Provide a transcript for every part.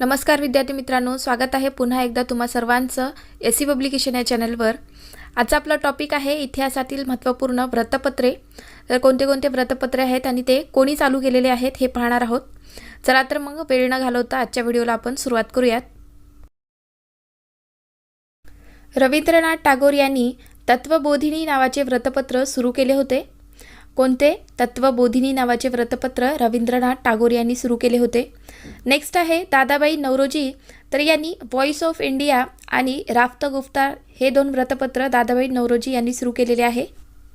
नमस्कार विद्यार्थी मित्रांनो स्वागत आहे पुन्हा एकदा तुम्हा सर्वांचं एस सी पब्लिकेशन या चॅनलवर. आजचा आपला टॉपिक आहे इतिहासातील महत्त्वपूर्ण व्रतपत्रे तर कोणते कोणते व्रतपत्रे आहेत आणि ते कोणी चालू केलेले आहेत हे पाहणार आहोत. चला तर मग वेळ न घालवता आजच्या व्हिडिओला आपण सुरुवात करूयात. रवींद्रनाथ टागोर यांनी तत्वबोधिनी नावाचे व्रतपत्र सुरू केले होते. कोणते? तत्वबोधिनी नावाचे व्रतपत्र रवींद्रनाथ टागोर यांनी सुरू केले होते. नेक्स्ट आहे दादाबाई नवरोजी. तर यांनी व्हॉइस ऑफ इंडिया आणि राफ्त गुफ्तार हे दोन व्रतपत्र दादाबाई नवरोजी यांनी सुरू केलेले आहे.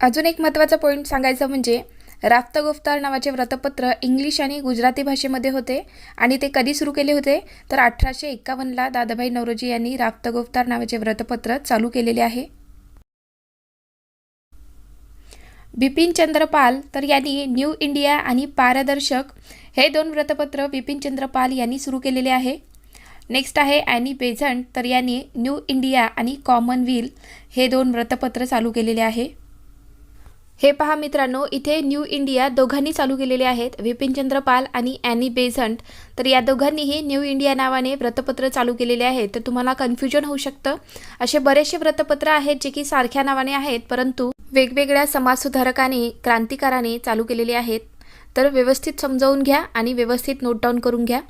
अजून एक महत्त्वाचा पॉईंट सांगायचं म्हणजे राफ्त गुफ्तार नावाचे व्रतपत्र इंग्लिश आणि गुजराती भाषेमध्ये होते आणि ते कधी सुरू केले होते? तर अठराशे एक्कावन्नला दादाबाई नवरोजी यांनी राफ्त गुफ्तार नावाचे व्रतपत्र चालू केलेले आहे. बिपिन चंद्रपाल तर यांनी न्यू इंडिया आणि पारदर्शक हे दोन वृत्तपत्र बिपिन पाल यांनी सुरू केलेले आहे. नेक्स्ट आहे ॲनी बेझंट तर यांनी न्यू इंडिया आणि कॉमनवेल हे दोन वृत्तपत्र चालू केलेले आहे. हे पहा मित्रांनो इथे न्यू इंडिया दोघांनी चालू केलेले आहेत. विपिनचंद्र पाल आणि ॲनी बेझंट तर या दोघांनीही न्यू इंडिया नावाने वृत्तपत्र चालू केलेले आहेत. तर तुम्हाला कन्फ्युजन होऊ शकतं. असे बरेचसे वृत्तपत्र आहेत जे की सारख्या नावाने आहेत परंतु वेगवेगळ्या समाजसुधारकाने क्रांतिकाराने चालू केलेले आहेत. तर व्यवस्थित समजावून घ्या आणि व्यवस्थित नोट डाऊन करून घ्या.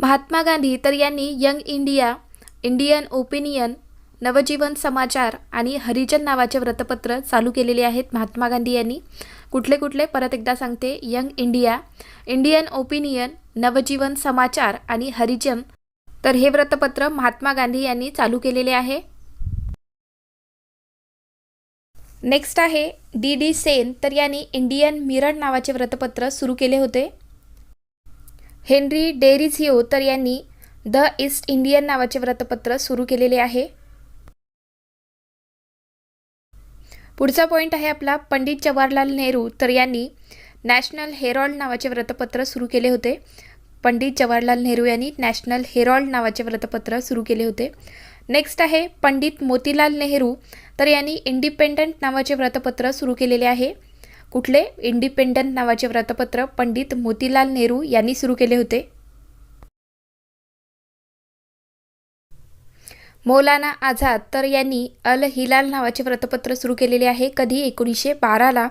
महात्मा गांधी तर यांनी young India Indian opinion Navjivan Samachar आणि हरिजन नावाचे वृत्तपत्र चालू केलेले आहेत महात्मा गांधी यांनी. कुठले कुठले? परत एकदा सांगते. Young India Indian opinion Navjivan Samachar आणि हरिजन. तर हे वृत्तपत्र महात्मा गांधी यांनी चालू केलेले आहे. नेक्स्ट आहे डी डी सेन तर यांनी इंडियन मिरर नावाचे वृत्तपत्र सुरू केले होते. हेनरी डेरिझिओ तर यांनी द ईस्ट इंडियन नावाचे वृत्तपत्र सुरू केलेले आहे. पुढचा पॉईंट आहे आपला पंडित जवाहरलाल नेहरू तर यांनी नॅशनल हेरॉल्ड नावाचे वृत्तपत्र सुरू केले होते. पंडित जवाहरलाल नेहरू यांनी नॅशनल हेरॉल्ड नावाचे वृत्तपत्र सुरू केले होते. नेक्स्ट आहे पंडित मोतीलाल नेहरू. तर यांनी इंडिपेंडंट नावाचे व्रतपत्र सुरू केलेले आहे. कुठले? इंडिपेंडंट नावाचे व्रतपत्र पंडित मोतीलाल नेहरू यांनी सुरू केले होते. मौलाना आझाद. तर यांनी अल हिलाल नावाचे व्रतपत्र सुरू केलेले आहे कधी? एकोणीसशे बाराला.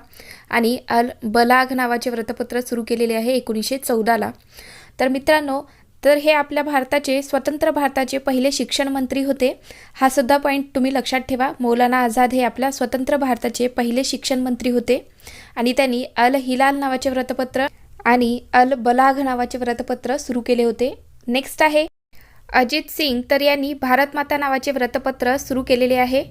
आणि अल बलाग नावाचे व्रतपत्र सुरू केलेले आहे एकोणीसशे चौदाला. तर मित्रांनो तर हे आपल्या भारताचे स्वतंत्र भारताचे पहिले शिक्षण मंत्री होते. हा सुद्धा पॉईंट तुम्ही लक्षात ठेवा. मौलाना आझाद हे आपल्या स्वतंत्र भारताचे पहिले शिक्षण मंत्री होते. आणि त्यांनी अल हिलाल नावाचे व्रतपत्र आणि अल बलाघ नावाचे व्रतपत्र सुरू केले होते. नेक्स्ट आहे. अजित सिंग तर यांनी भारत माता नावाचे व्रतपत्र सुरू केलेले आहे.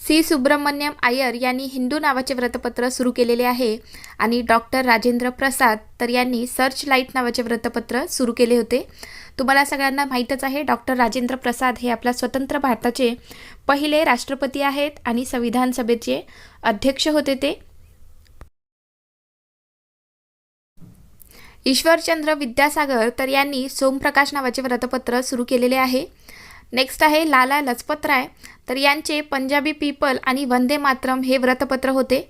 सी. सुब्रमण्यम आयर यांनी हिंदू नावाचे व्रतपत्र सुरू केलेले आहे आणि डॉक्टर राजेंद्र प्रसाद तर यांनी सर्च लाइट नावाचे व्रतपत्र सुरू केले होते. तुम्हाला सगळ्यांना माहीतच आहे डॉक्टर राजेंद्र प्रसाद हे आपल्या स्वतंत्र भारताचे पहिले राष्ट्रपती आहेत आणि संविधान सभेचे अध्यक्ष होते ते. ईश्वरचंद्र विद्यासागर तर यांनी सोमप्रकाश नावाचे व्रतपत्र सुरू केलेले आहे. नेक्स्ट आहे लाला लजपत राय. तर यांचे पंजाबी पीपल आणि वंदे मातरम हे व्रतपत्र होते.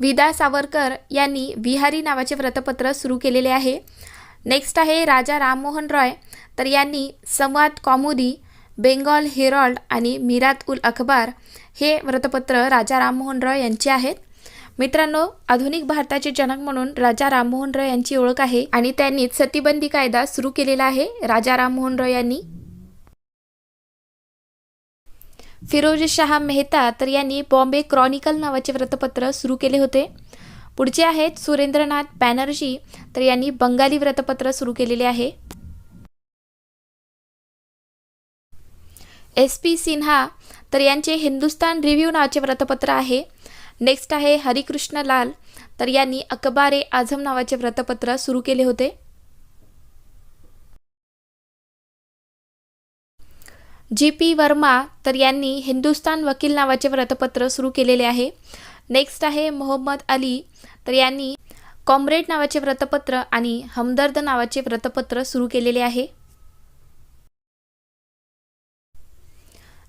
विदा सावरकर यांनी विहारी नावाचे व्रतपत्र सुरू केलेले आहे. नेक्स्ट आहे राजा राममोहन रॉय. तर यांनी संवाद कॉमुदी बेंगॉल हेरॉल्ड आणि मिरात उल अखबार हे व्रतपत्र राजा राममोहन रॉय यांचे आहेत. मित्रांनो आधुनिक भारताचे जनक म्हणून राजा राममोहन रॉय यांची ओळख आहे आणि त्यांनीच सतीबंदी कायदा सुरू केलेला आहे. राजा राममोहन रॉय यांनी फिरोज शहा मेहता तर यांनी बॉम्बे क्रॉनिकल नावाचे वृत्तपत्र सुरू केले होते. पुढचे आहेत सुरेंद्रनाथ बॅनर्जी तर यांनी बंगाली व्रतपत्र सुरू केलेले आहे. एस पी सिन्हा तर यांचे हिंदुस्तान रिव्ह्यू नावाचे वृत्तपत्र आहे. नेक्स्ट आहे हरिकृष्ण लाल. तर यांनी अकबारे आझम नावाचे व्रतपत्र सुरू केले होते. जी पी वर्मा तर यांनी हिंदुस्तान वकील नावाचे व्रतपत्र सुरू केलेले आहे. नेक्स्ट आहे मोहम्मद अली. तर यांनी कॉम्रेड नावाचे व्रतपत्र आणि हमदर्द नावाचे व्रतपत्र सुरू केलेले आहे.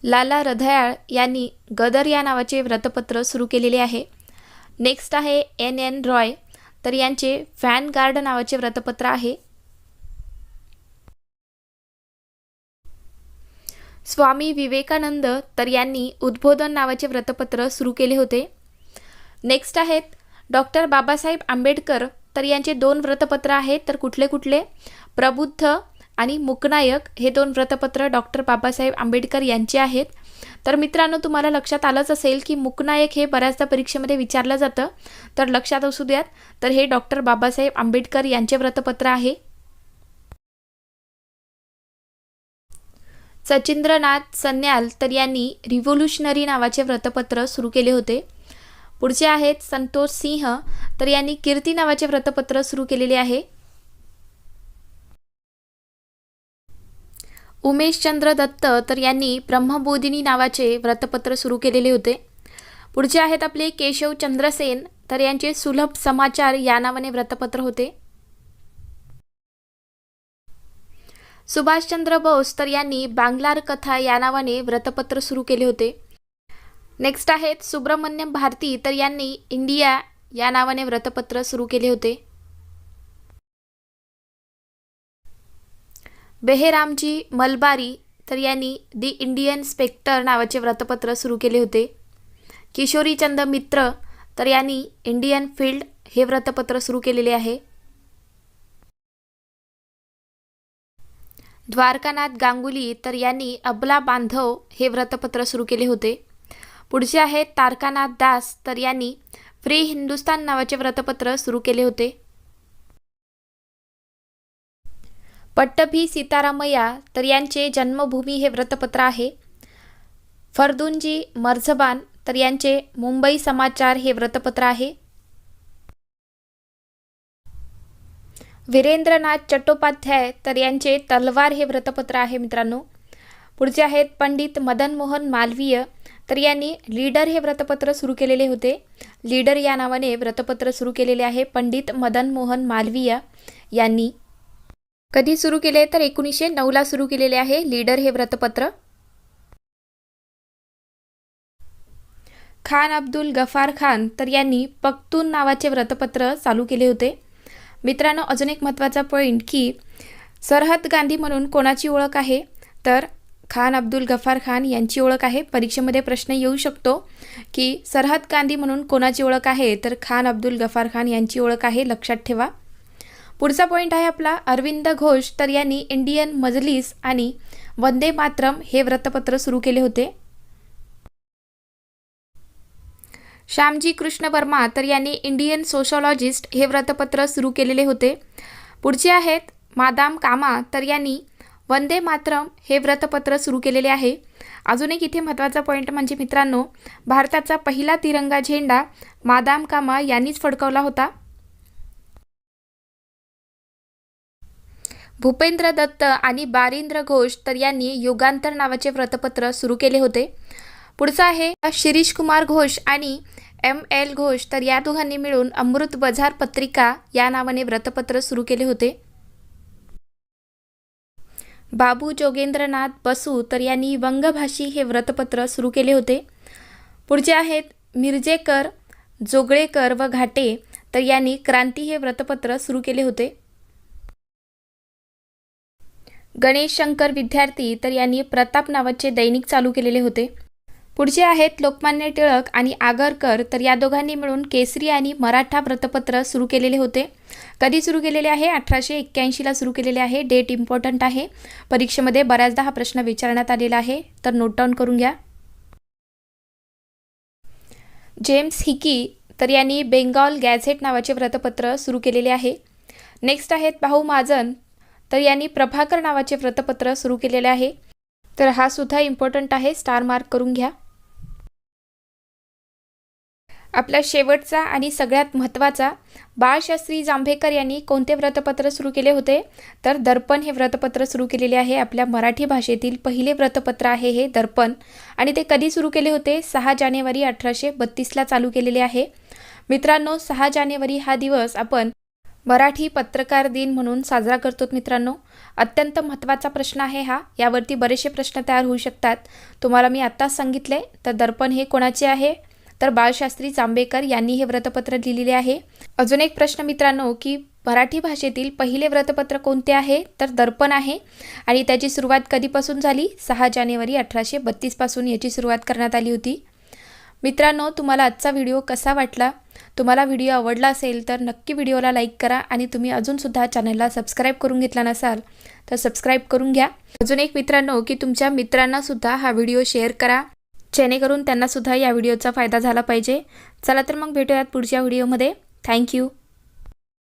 लाला रधयाळ यांनी गदर या नावाचे व्रतपत्र सुरू केलेले आहे. नेक्स्ट आहे एन एन रॉय तर यांचे फॅन गार्ड नावाचे व्रतपत्र आहे. स्वामी विवेकानंद तर यांनी उद्बोधन नावाचे व्रतपत्र सुरू केले होते. नेक्स्ट आहेत डॉक्टर बाबासाहेब आंबेडकर. तर यांचे दोन व्रतपत्र आहेत. तर कुठले कुठले? प्रबुद्ध आणि मुकनायक हे दोन व्रतपत्र डॉक्टर बाबासाहेब आंबेडकर यांचे आहेत. तर मित्रांनो तुम्हाला लक्षात आलंच असेल की मुकनायक हे बऱ्याचदा परीक्षेमध्ये विचारलं जातं. तर लक्षात असू द्यात. तर हे डॉक्टर बाबासाहेब आंबेडकर यांचे व्रतपत्र आहे. सचिंद्रनाथ सन्याल तर यांनी रिव्होल्युशनरी नावाचे व्रतपत्र सुरू केले होते. पुढचे आहेत संतोष सिंह तर यांनी कीर्ती नावाचे व्रतपत्र सुरू केलेले आहे. उमेशचंद्र दत्त तर यांनी ब्रह्मबोधिनी नावाचे व्रतपत्र सुरू केलेले होते. पुढचे आहेत आपले केशव चंद्रसेन तर यांचे सुलभ समाचार या नावाने व्रतपत्र होते. सुभाषचंद्र बोस तर यांनी बांगलार कथा या नावाने व्रतपत्र सुरू केले होते. नेक्स्ट आहेत सुब्रमण्यम भारती तर यांनी इंडिया या नावाने व्रतपत्र सुरू केले होते. बेहेरामजी मलबारी तर यांनी दी इंडियन स्पेक्टर नावाचे वृत्तपत्र सुरू केले होते. किशोरीचंद मित्र तर यांनी इंडियन फील्ड हे वृत्तपत्र सुरू केलेले आहे. द्वारकानाथ गांगुली तर यांनी अबला बांधव हे वृत्तपत्र सुरू केले होते. पुढचे आहेत तारकानाथ दास तर यांनी फ्री हिंदुस्तान नावाचे वृत्तपत्र सुरू केले होते. पट्टभी सीतारामय्या तर यांचे जन्मभूमी हे व्रतपत्र आहे. फर्दुंजी मर्झबान तर यांचे मुंबई समाचार हे व्रतपत्र आहे. वीरेंद्रनाथ चट्टोपाध्याय तर यांचे तलवार हे व्रतपत्र आहे मित्रांनो. पुढचे आहेत पंडित मदन मोहन मालवीय तर यांनी लीडर हे व्रतपत्र सुरू केलेले होते. लीडर या नावाने व्रतपत्र सुरू केलेले आहे पंडित मदन मोहन मालवीय यांनी. कधी सुरू केले तर एकोणीसशे नऊला सुरू केलेले आहे लीडर हे व्रतपत्र खान अब्दुल गफार खान तर यांनी पख्तून नावाचे व्रतपत्र चालू केले होते. मित्रांनो अजून एक महत्त्वाचा पॉईंट की सरहद गांधी म्हणून कोणाची ओळख आहे? तर खान अब्दुल गफार खान यांची ओळख आहे. परीक्षेमध्ये प्रश्न येऊ शकतो की सरहद गांधी म्हणून कोणाची ओळख आहे? तर खान अब्दुल गफार खान यांची ओळख आहे. लक्षात ठेवा. पुढचा पॉईंट आहे आपला अरविंद घोष. तर यांनी इंडियन मजलिस आणि वंदे मातरम हे वृत्तपत्र सुरू केले होते. श्यामजी कृष्ण वर्मा तर यांनी इंडियन सोशॉलॉजिस्ट हे व्रतपत्र सुरू केलेले होते. पुढचे आहेत मादाम कामा तर यांनी वंदे मातरम हे व्रतपत्र सुरू केलेले आहे. अजून एक इथे महत्त्वाचा पॉईंट म्हणजे मित्रांनो भारताचा पहिला तिरंगा झेंडा मादाम कामा यांनीच फडकवला होता. भूपेंद्र दत्त आणि बारिंद्र घोष तर यांनी युगांतर नावाचे व्रतपत्र सुरू केले होते. पुढचं आहे शिरीष कुमार घोष आणि एम एल घोष तर या दोघांनी मिळून अमृत बझार पत्रिका या नावाने व्रतपत्र सुरू केले होते. बाबू जोगेंद्रनाथ बसू तर यांनी वंगभाषी हे व्रतपत्र सुरू केले होते. पुढचे आहेत मिरजेकर जोगळेकर व घाटे तर यांनी क्रांती हे व्रतपत्र सुरू केले होते. गणेश शंकर विद्यार्थी तर यांनी प्रताप नावाचे दैनिक चालू केलेले होते. पुढचे आहेत लोकमान्य टिळक आणि आगरकर तर या दोघांनी मिळून केसरी आणि मराठा वृत्तपत्र सुरू केलेले होते. कधी सुरू केलेले आहे? अठराशे एक्क्याऐंशीला सुरू केलेले आहे. डेट इम्पॉर्टंट आहे. परीक्षेमध्ये बऱ्याचदा हा प्रश्न विचारण्यात आलेला आहे. तर नोट डाऊन करून घ्या. जेम्स हिकी तर यांनी बेंगॉल गॅझेट नावाचे व्रतपत्र सुरू केलेले आहे. नेक्स्ट आहेत भाऊ महाजन तर यांनी प्रभाकर नावाचे व्रतपत्र सुरू केलेले आहे. तर हा सुद्धा इम्पॉर्टंट आहे स्टार मार्क करून घ्या. आपला शेवटचा आणि सगळ्यात महत्त्वाचा बाळशास्त्री जांभेकर यांनी कोणते व्रतपत्र सुरू केले होते? तर दर्पण हे व्रतपत्र सुरू केलेले आहे आपल्या मराठी भाषेतील पहिले व्रतपत्र आहे हे दर्पण. आणि ते कधी सुरू केले होते? सहा जानेवारी अठराशे बत्तीसला चालू केलेले आहे. मित्रांनो सहा जानेवारी हा दिवस आपण मराठी पत्रकार दिन म्हणून साजरा करतो मित्रांनो. अत्यंत महत्त्वाचा प्रश्न आहे हा. यावरती बरेचसे प्रश्न तयार होऊ शकतात. तुम्हाला मी आत्ताच सांगितले तर दर्पण हे कोणाचे आहे? तर बाळशास्त्री जांभेकर यांनी हे व्रतपत्र लिहिलेले आहे. अजून एक प्रश्न मित्रांनो की मराठी भाषेतील पहिले व्रतपत्र कोणते आहे? तर दर्पण आहे. आणि त्याची सुरुवात कधीपासून झाली? सहा जानेवारी अठराशे बत्तीसपासून याची सुरुवात करण्यात आली होती. मित्रांनो तुम्हाला आजचा व्हिडिओ कसा वाटला? तुम्हाला व्हिडिओ आवडला असेल तर नक्की व्हिडिओला लाईक करा आणि तुम्ही अजूनसुद्धा चॅनलला सबस्क्राईब करून घेतला नसाल तर सबस्क्राईब करून घ्या. अजून एक मित्रांनो की तुमच्या मित्रांनासुद्धा हा व्हिडिओ शेअर करा. जेणेकरून त्यांनासुद्धा या व्हिडिओचा फायदा झाला पाहिजे. चला तर मग भेटूयात पुढच्या व्हिडिओमध्ये थँक्यू